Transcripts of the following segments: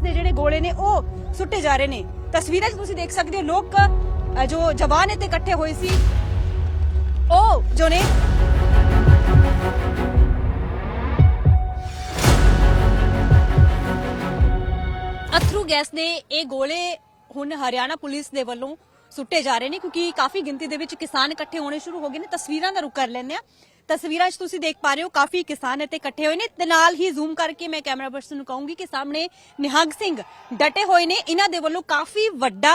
Gas ਦੇ ਜਿਹੜੇ ਗੋਲੇ ਨੇ ਉਹ ਸੁੱਟੇ ਜਾ ਰਹੇ ਨੇ। ਤਸਵੀਰਾਂ 'ਚ ਤੁਸੀਂ ਦੇਖ ਸਕਦੇ ਹੋ ਲੋਕ ਅ, ਜੋ ਜਵਾਨ ਇੱਥੇ ਇਕੱਠੇ ਹੋਏ ਸੀ ਉਹ ਜੋ ਨੇ ਅਥਰੂ ਗੈਸ ਦੇ ਇਹ ਗੋਲੇ ਹੁਣ ਹਰਿਆਣਾ ਪੁਲਿਸ ਦੇ ਵੱਲੋਂ ਸੁੱਟੇ ਜਾ ਰਹੇ ਨੇ ਕਿਉਂਕਿ ਕਾਫੀ ਗਿਣਤੀ ਦੇ ਵਿੱਚ ਕਿਸਾਨ ਇਕੱਠੇ ਹੋਣੇ ਸ਼ੁਰੂ ਹੋ ਗਏ ਨੇ। ਤਸਵੀਰਾਂ ਦਾ ਰੁਕ ਕਰ ਲੈਂਦੇ ਆ ਤਸਵੀਰਾਂ 'ਚ ਤੁਸੀਂ ਦੇਖ ਪਾ ਰਹੇ ਹੋ, ਕਾਫੀ ਕਿਸਾਨ ਇੱਥੇ ਇਕੱਠੇ ਹੋਏ ਨੇ। ਤੇ ਨਾਲ ਹੀ ਜ਼ੂਮ ਕਰਕੇ ਮੈਂ ਕੈਮਰਾ ਪਰਸਨ ਨੂੰ ਕਹੂੰਗੀ ਕਿ ਸਾਹਮਣੇ ਨਿਹੰਗ ਸਿੰਘ ਡਟੇ ਹੋਏ ਨੇ। ਇਹਨਾਂ ਦੇ ਵੱਲੋਂ ਕਾਫੀ ਵੱਡਾ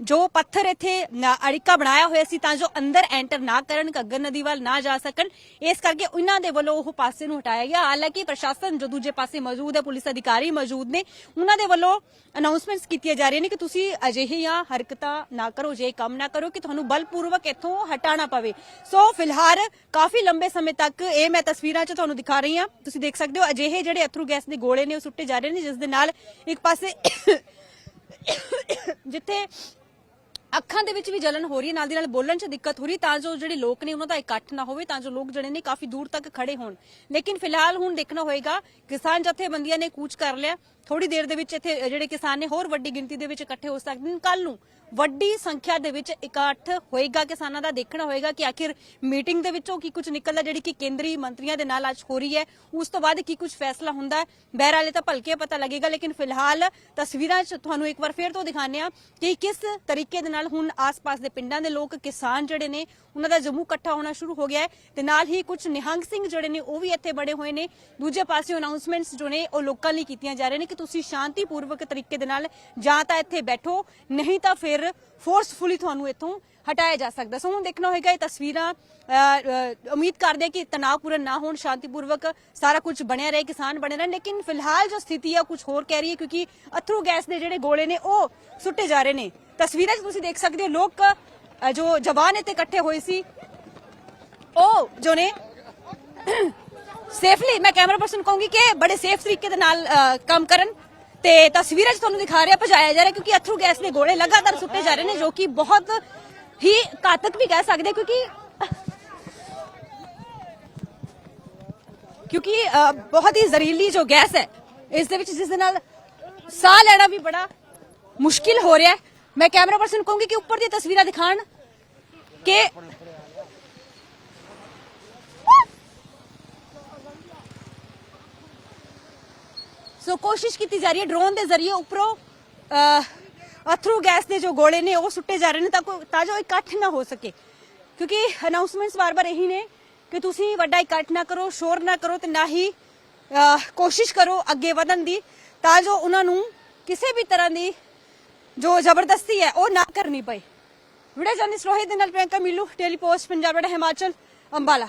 ਜੋ ਪੱਥਰ ਇੱਥੇ ਨਾ- ਅੜਿੱਕਾ ਬਣਾਇਆ ਹੋਇਆ ਸੀ ਤਾਂ ਜੋ ਅੰਦਰ ਐਂਟਰ ਨਾ ਕਰਨ, ਘੱਗਰ ਨਦੀ ਵੱਲ ਨਾ ਜਾ ਸਕਣ, ਇਸ ਕਰਕੇ ਉਹਨਾਂ ਦੇ ਵੱਲੋਂ ਉਹ ਪਾਸੇ ਨੂੰ ਹਟਾਇਆ ਗਿਆ। ਹਾਲਾਂਕਿ ਪ੍ਰਸ਼ਾਸਨ ਜੋ ਦੂਜੇ ਪਾਸੇ ਮੌਜੂਦ ਹੈ, ਪੁਲਿਸ ਅਧਿਕਾਰੀ ਮੌਜੂਦ ਨੇ, ਉਹਨਾਂ ਦੇ ਵੱਲੋਂ ਅਨਾਉਂਸਮੈਂਟਸ ਕੀਤੀਆਂ ਜਾ ਰਹੀਆਂ ਨੇ ਕਿ ਤੁਸੀਂ ਅਜਿਹੀਆਂ ਹਰਕਤਾਂ ਨਾ ਕਰੋ, ਜੇ ਕੰਮ ਨਾ ਕਰੋ ਕਿ ਤੁਹਾਨੂੰ ਬਲਪੂਰਵਕ ਇੱਥੋਂ ਹਟਾਣਾ ਪਵੇ। ਸੋ ਫਿਲਹਾਲ ਕਾਫੀ ਲੰਬੇ ਸਮੇਂ ਤੱਕ ਇਹ ਮੈਂ ਤਸਵੀਰਾਂ 'ਚ ਤੁਹਾਨੂੰ ਦਿਖਾ ਰਹੀ ਹਾਂ। ਤੁਸੀਂ ਦੇਖ ਸਕਦੇ ਹੋ, ਅਜਿਹੇ ਜਿਹੜੇ ਅਥਰੂ ਗੈਸ ਦੇ ਗੋਲੇ ਨੇ, ਉਹ ਸੁੱਟੇ ਜਾ ਰਹੇ ਨੇ, ਜਿਸ ਦੇ ਨਾਲ ਇੱਕ ਪਾਸੇ ਜਿੱਥੇ ਅੱਖਾਂ ਦੇ ਵਿੱਚ ਵੀ ਜਲਨ ਹੋ ਰਹੀ ਹੈ, ਨਾਲ ਦੀ ਨਾਲ ਬੋਲਣ 'ਚ ਦਿੱਕਤ ਹੋ ਰਹੀ ਤਾਂ ਜੋ ਜਿਹੜੇ ਲੋਕ ਨੇ ਉਹਨਾਂ ਦਾ ਇਕੱਠ ਨਾ ਹੋਵੇ, ਤਾਂ ਜੋ ਲੋਕ ਜਿਹੜੇ ਨੇ ਕਾਫੀ ਦੂਰ ਤੱਕ ਖੜੇ ਹੋਣ। ਲੇਕਿਨ ਫਿਲਹਾਲ ਹੁਣ ਦੇਖਣਾ ਹੋਏਗਾ, ਕਿਸਾਨ ਜਥੇਬੰਦੀਆਂ ਨੇ ਕੂਚ ਕਰ ਲਿਆ। ਥੋੜੀ ਦੇਰ ਦੇ ਵਿੱਚ ਇੱਥੇ ਜਿਹੜੇ ਕਿਸਾਨ ਨੇ ਹੋਰ ਵੱਡੀ ਗਿਣਤੀ ਦੇ ਵਿੱਚ ਇਕੱਠੇ ਹੋ ਸਕਦੇ ਨੇ। ਕੱਲ ਨੂੰ ਵੱਡੀ ਸੰਖਿਆ ਦੇ ਵਿੱਚ ਇਕੱਠ ਹੋਏਗਾ, ਕਿਸਾਨਾਂ ਦਾ ਦੇਖਣਾ ਹੋਏਗਾ ਕਿ ਆਖਿਰ ਮੀਟਿੰਗ ਦੇ ਵਿੱਚੋਂ ਕੀ ਕੁਝ ਨਿਕਲਦਾ, ਜਿਹੜੀ ਕਿ ਕੇਂਦਰੀ ਮੰਤਰੀਆਂ ਦੇ ਨਾਲ ਅੱਜ ਹੋ ਰਹੀ ਹੈ, ਉਸ ਤੋਂ ਬਾਅਦ ਕੀ ਕੁਝ ਫੈਸਲਾ ਹੁੰਦਾ ਹੈ। ਬਹਿਰਾਲੇ ਤਾਂ ਭਲਕੇ ਪਤਾ ਲੱਗੇਗਾ, ਲੇਕਿਨ ਫਿਲਹਾਲ ਤਸਵੀਰਾਂ 'ਚ ਤੁਹਾਨੂੰ ਇੱਕ ਵਾਰ ਫੇਰ ਤੋਂ ਦਿਖਾਉਂਦੇ ਆ ਕਿ ਕਿਸ ਤਰੀਕੇ ਦੇ ਨਾਲ ਹੁਣ ਆਸ-ਪਾਸ ਦੇ ਪਿੰਡਾਂ ਦੇ ਲੋਕ ਕਿਸਾਨ ਜਿਹੜੇ ਨੇ, ਉਹਨਾਂ ਦਾ ਜੰਮੂ ਇਕੱਠਾ ਹੋਣਾ ਸ਼ੁਰੂ ਹੋ ਗਿਆ ਹੈ ਤੇ ਨਾਲ ਹੀ ਕੁਝ ਨਿਹੰਗ ਸਿੰਘ ਜਿਹੜੇ ਨੇ, ਉਹ ਵੀ ਇੱਥੇ ਬੜੇ ਹੋਏ ਨੇ। ਦੂਜੇ ਪਾਸੇ ਅਨਾਉਂਸਮੈਂਟਸ ਜੋ ਨੇ, ਉਹ ਲੋਕਾਂ ਲਈ ਕੀਤੀਆਂ ਜਾ ਰਹੀਆਂ ਨੇ ਕਿ ਤੁਸੀਂ ਸ਼ਾਂਤੀਪੂਰਵਕ ਤਰੀਕੇ ਦੇ ਨਾਲ ਜਾਂ ਤਾਂ ਇੱਥੇ ਬੈਠੋ, ਨਹੀਂ ਤਾਂ ਫਿਰ ਫੋਰਸਫੁਲੀ ਤੁਹਾਨੂੰ ਇੱਥੋਂ ਹਟਾਇਆ ਜਾ ਸਕਦਾ। ਸੋ ਹੁਣ ਦੇਖਣਾ ਹੋਏਗਾ, ਇਹ ਤਸਵੀਰਾਂ ਉਮੀਦ ਕਰਦੇ ਕਿ ਤਣਾਅਪੂਰਨ ਨਾ ਹੋਣ, ਸ਼ਾਂਤੀਪੂਰਵਕ ਸਾਰਾ ਕੁਝ ਬਣਿਆ ਰਹੇ, ਕਿਸਾਨ ਬਣੇ ਰਹਿਣ। ਲੇਕਿਨ ਫਿਲਹਾਲ ਜੋ ਸਥਿਤੀ ਹੈ ਕੁਝ ਹੋਰ ਕਹਿ ਰਹੀ ਹੈ ਕਿਉਂਕਿ ਅਥਰੂ ਗੈਸ ਦੇ ਜਿਹੜੇ ਗੋਲੇ ਨੇ, ਉਹ ਸੁੱਟੇ ਜਾ ਰਹੇ ਨੇ। ਤਸਵੀਰਾਂ 'ਚ ਤੁਸੀਂ ਦੇਖ ਸਕਦੇ ਹੋ, ਲੋਕ ਜੋ ਜਵਾਨ ਇੱਥੇ ਇਕੱਠੇ ਹੋਏ ਸੀ, ਉਹ ਜੋ ਨੇ ਸੇਫਲੀ ਮੈਂ ਕੈਮਰਾ ਪਰਸਨ ਕਹੂੰਗੀ ਕਿ ਬੜੇ ਸੇਫ ਤਰੀਕੇ ਦੇ ਨਾਲ ਕੰਮ ਕਰਨ। ਤੇ ਤਸਵੀਰਾਂ 'ਚ ਤੁਹਾਨੂੰ ਦਿਖਾ ਰਿਹਾ, ਭਜਾਇਆ ਜਾ ਰਿਹਾ ਕਿਉਂਕਿ ਅਥਰੂ ਗੈਸ ਦੇ ਗੋਲੇ ਲਗਾਤਾਰ ਸੁੱਟੇ ਜਾ ਰਹੇ ਨੇ, ਜੋ ਕਿ ਬਹੁਤ ਹੀ ਘਾਤਕ ਵੀ ਕਹਿ ਸਕਦੇ, ਕਿਉਂਕਿ ਕਿਉਂਕਿ ਬਹੁਤ ਹੀ ਜ਼ਹਿਰੀਲੀ ਜੋ ਗੈਸ ਹੈ, ਇਸ ਦੇ ਵਿੱਚ ਜਿਸ ਦੇ ਨਾਲ ਸਾਹ ਲੈਣਾ ਵੀ ਬੜਾ ਮੁਸ਼ਕਿਲ ਹੋ ਰਿਹਾ ਹੈ। ਮੈਂ ਕੈਮਰਾ ਪਰਸਨ ਨੂੰ ਕਹੂੰਗੀ ਕਿ ਉੱਪਰ ਦੀਆਂ ਤਸਵੀਰਾਂ ਦਿਖਾਣ ਕਿ ਸੋ ਕੋਸ਼ਿਸ਼ ਕੀਤੀ ਜਾ ਰਹੀ ਹੈ ਡਰੋਨ ਦੇ ਜ਼ਰੀਏ ਉੱਪਰੋਂ ਅਥਰੂ ਗੈਸ ਦੇ ਜੋ ਗੋਲੇ ਨੇ ਉਹ ਸੁੱਟੇ ਜਾ ਰਹੇ ਨੇ ਤਾਂ ਕੋ ਤਾਂ ਜੋ ਇਕੱਠ ਨਾ ਹੋ ਸਕੇ। ਕਿਉਂਕਿ ਅਨਾਉਂਸਮੈਂਟਸ ਵਾਰ-ਵਾਰ ਇਹੀ ਨੇ ਕਿ ਤੁਸੀਂ ਵੱਡਾ ਇਕੱਠ ਨਾ ਕਰੋ, ਸ਼ੋਰ ਨਾ ਕਰੋ ਤੇ ਨਾ ਹੀ ਕੋਸ਼ਿਸ਼ ਕਰੋ ਅੱਗੇ ਵਧਣ ਦੀ। ਤਾਂ ਜੋ ਉਹਨਾਂ ਨੂੰ ਕਿਸੇ ਵੀ ਤਰ੍ਹਾਂ ਦੀ ਜੋ ਜ਼ਬਰਦਸਤੀ ਹੈ ਉਹ ਨਾ ਕਰਨੀ ਪਏ। ਵੀਡੀਓ ਜਰਨਲਿਸਟ ਰੋਹਿਤ ਦੇ ਨਾਲ ਪ੍ਰਿਯੰਕਾ ਮਿੱਲੂ ਟੈਲੀਪੋਸਟ ਪੰਜਾਬ ਹਿਮਾਚਲ, ਅੰਬਾਲਾ।